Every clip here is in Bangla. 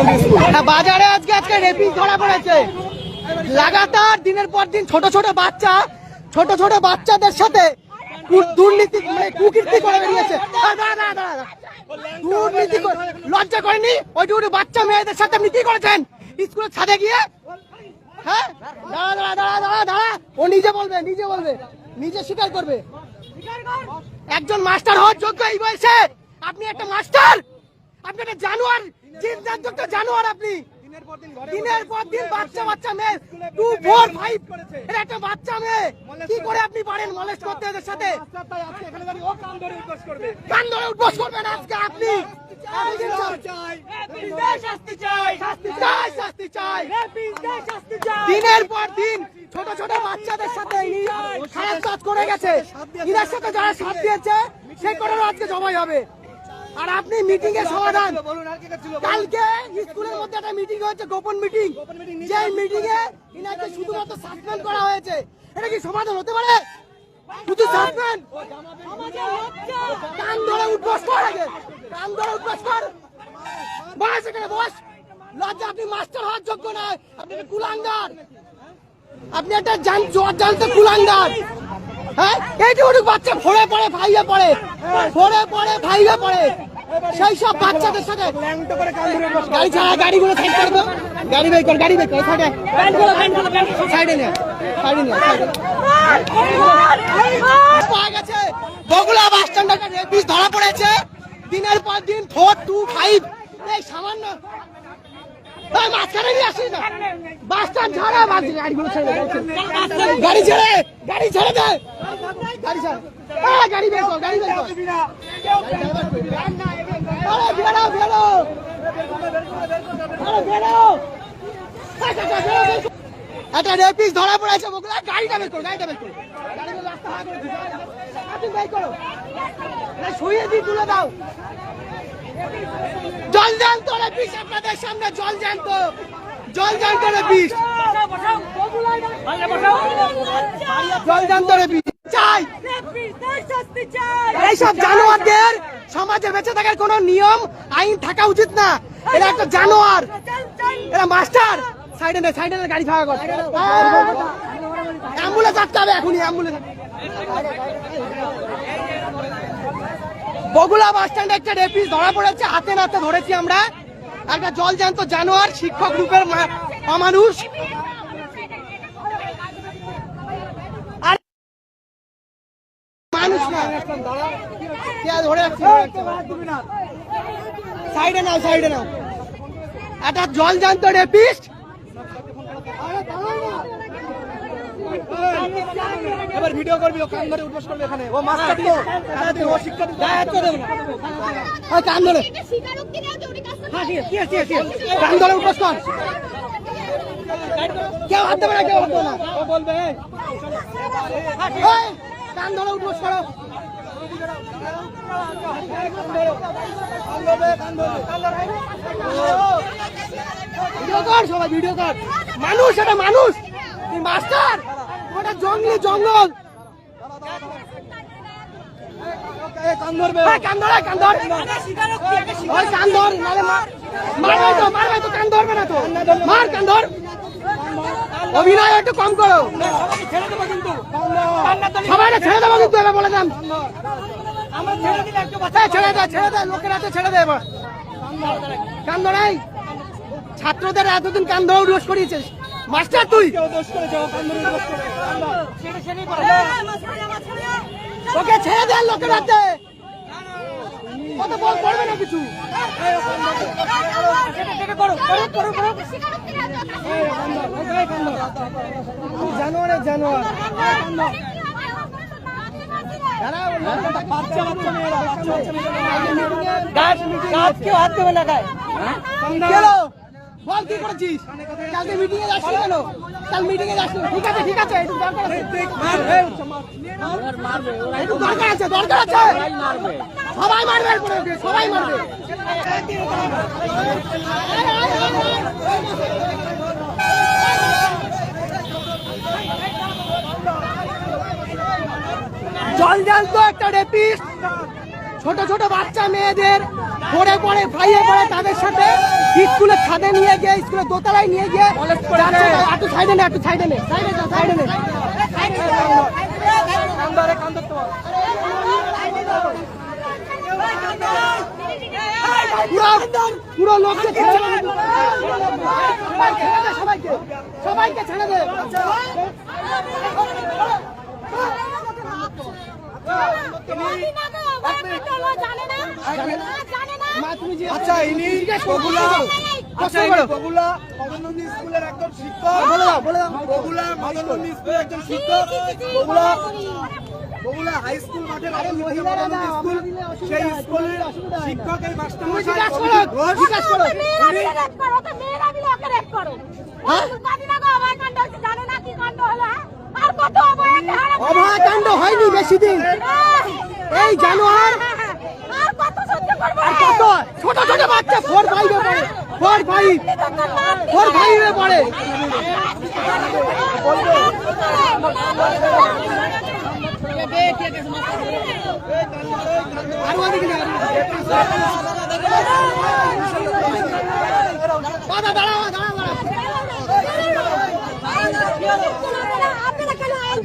হ্যাঁ, বাজারে আজকে আজকে রেপিং ধরা পড়েছে। লাগাতার দিনের পর দিন ছোট ছোট বাচ্চা ছোট ছোট বাচ্চাদের সাথে দুর্নীতি মানে কুকীর্তি করে বেরিয়েছে। দুর্নীতি লজ্জা করেনি? ওইটুকু বাচ্চা মেয়েদের সাথে আপনি করেছেন? স্কুলের ছাদে গিয়ে? হ্যাঁ? দাঁড়া দাঁড়া দাঁড়া দাঁড়া দাঁড়া। ও নিজে বলবে নিজে বলবে। নিজে স্বীকার করবে। একজন মাস্টার হওয়ার যোগ্য এই বয়সে। আপনি একটা মাস্টার! আপনি একটা জানোয়ার জিনজাত জানোয়ার আপনি। দিনের পর দিন বাচ্চা বাচ্চা মেয়ে টু ফোর ফাইভ এর একটা বাচ্চা মেয়ে। কি করে আপনি পারেন মলেস্ট করতে এদের সাথে? কান ধরে উঠবস করবেন আজকে আপনি। দিনের পর দিন ছোট ছোট বাচ্চাদের সাথে খারাপ কাজ করে গেছে। এদের সাথে যারা সাথ দিয়েছে সেই করারও আজকে জবাই হবে। আর আপনি মিটিং এর সমাধান। কালকে স্কুলের মধ্যে একটা মিটিং হয়েছে গোপন মিটিং যে মিটিং এ ইনাকে শুধুমাত্র সাসপেন্ড করা হয়েছে। এটা কি সমাধান হতে পারে? শুধু সাসপেন্ড কান ধরে উঠবস কর আগে। কান ধরে উঠবস কর। বস এখানে বস। লজ্জা আপনি মাস্টার হওয়ার যোগ্য নয়। আপনি কুলাঙ্গার। আপনি একটা জান জোয়ার জানতে কুলাঙ্গার। হ্যাঁ? এইটুকু বাচ্চা ফোড়ে পড়ে ভাইয়ে পড়ে। ফোড়ে পড়ে ভাইয়ে পড়ে। সেই সব বাচ্চাদের সাথে গাড়ি ছাড়া গাড়িগুলো সাইড করে দাও। গাড়ি বের কর গাড়ি বের কর সাইডে সাইডে নে সাইডে নে পাওয়া গেছে। বগুড়া বাস স্ট্যান্ডে একটা রেপিস ধরা পড়েছে। দিনের পর দিন ফোর টু ফাইভ এই সামান্য এই মাঝখানে নিয়ে আসিস না। একটা রেপিস ধরা পড়েছে গাড়িটা বের গাড়িটা বের শুয়ে দিয়ে তুলে দাও। জল জ্যান্ত রে বিষ আপনাদের সামনে, জল জ্যান্ত। জল জ্যান্ত রে বিষ। জল চাই। এইসব জানোয়ারদের সমাজে বেঁচে থাকার কোনো নিয়ম, আইন থাকা উচিত না। এরা একটা জানোয়ার। এরা মাস্টার। সাইডে নে, সাইডে গাড়ি ফাঁকা কর। অ্যাম্বুলেন্স আটকাবে এখনই, অ্যাম্বুলেন্স বগুলা বাস স্ট্যান্ডে একটা রেপিস ধরা পড়েছে, হাতে নাতে ধরেছি আমরা। একটা জল জ্যান্ত জানোয়ার শিক্ষক রূপের অমানুষ মানুষ না। সাইডে নাও সাইডে নাও। একটা জল জ্যান্ত রেপিস্ট এবার ভিডিও করবি ও কান ধরে উঠবস করবে এখানে। ও মাস্টার তো ও শিক্ষা দিতে ওই কান ধরে। স্বীকারোক্তি নেওয়া জরুরি কাজ হ্যাঁ ঠিক আছে ঠিক আছে কান ধরে উঠবস কর। কেউ হাত দেবে না কেউ হাত দেবে না। ও বলবে এই, কান ধরে উঠবস করো। ভিডিও কর সবাই ভিডিও কর। মানুষ এটা মানুষ। তুই মাস্টার জঙ্গলি জঙ্গল। অভিনয় একটু কম করো। সবাই ছেড়ে দেবো কিন্তু। এবার বলে দাম ছেড়ে এই, ছেড়ে দে ছেড়ে দে লোকের হাতে ছেড়ে দে এবার। কান ধরাই ছাত্রদের এতদিন কান ধরে উল্লাস করিয়েছিস। মাস্টার তুই! ওকে ছেড়ে দেন লোকের হাতে! কত বল করবে না কিছু। জানোয়ার জানোয়ার। বাচ্চা কেউ হাত দেবে না গায়ে। কেন বল কি করেছিস? কালকে মিটিং এ যাসনি কেন? কাল মিটিং এ যাসনি ঠিক আছে ঠিক আছে একটু দরকার আছে। একটু দরকার আছে দরকার আছে। সবাই মারবে। ওকে, সবাই মারবে। জল জানতো একটা রেপিস্ট ছোট ছোট বাচ্চা মেয়েদের পড়ে পড়ে ভাইয়ে পড়ে তাদের সাথে স্কুলের ছাদে নিয়ে গিয়ে স্কুলের দোতলায় নিয়ে গিয়ে একটু সাইডে নে একটু সাইডে নে সাইডে যা সাইডে নে। পুরো লোককে ছেড়ে সবাইকে সবাইকে ছেড়ে দে। আচ্ছা ইনি বগুলা আচ্ছা স্কুলের একজন শিক্ষক। বলে দাও শিক্ষক। Bagula high school. মাঠের আগে শিক্ষকের মাস্টারমশাই অভয়াকাণ্ড হয়নি বেশি দিন। এই জানোয়ার। ছোট ছোট বাচ্চা, ফোর ফাইভে পড়ে, ফোর ফাইভ ফোর ফাইভে পড়ে। আর ওদিকে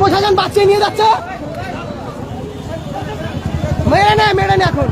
প্রশাসন বাচ্চা নিয়ে যাচ্ছে। মেরে নেয় মেরে নেয় এখন।